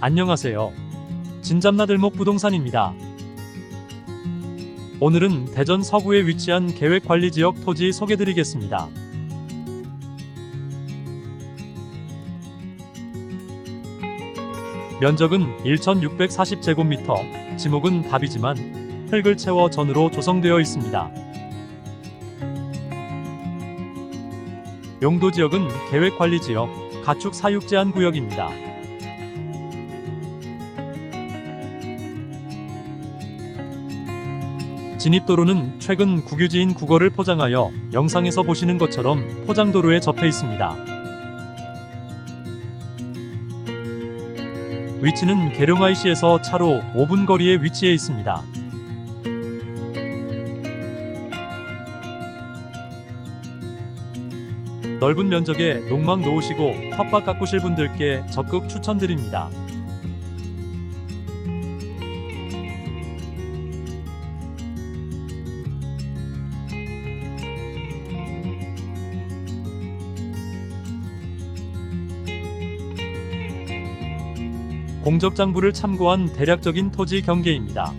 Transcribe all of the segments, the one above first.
안녕하세요. 진잡나들목 부동산입니다. 오늘은 대전 서구에 위치한 계획관리지역 토지 소개드리겠습니다. 면적은 1640제곱미터, 지목은 답이지만 흙을 채워 전으로 조성되어 있습니다. 용도 지역은 계획관리지역, 가축 사육 제한 구역입니다. 진입도로는 최근 국유지인 국어를 포장하여 영상에서 보시는 것처럼 포장도로에 접해 있습니다. 위치는 계룡IC에서 차로 5분 거리에 위치해 있습니다. 넓은 면적에 농막 놓으시고 텃밭 가꾸실 분들께 적극 추천드립니다. 공적장부를 참고한 대략적인 토지 경계입니다.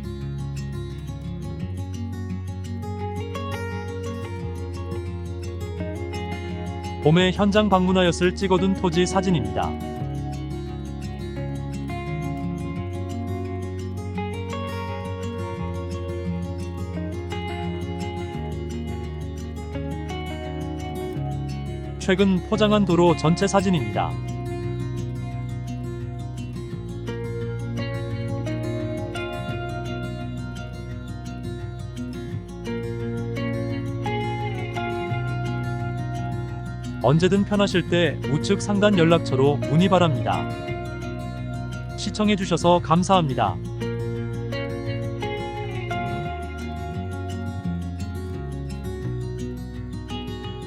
봄에 현장 방문하였을 찍어둔 토지 사진입니다. 최근 포장한 도로 전체 사진입니다. 언제든 편하실 때 우측 상단 연락처로 문의 바랍니다. 시청해주셔서 감사합니다.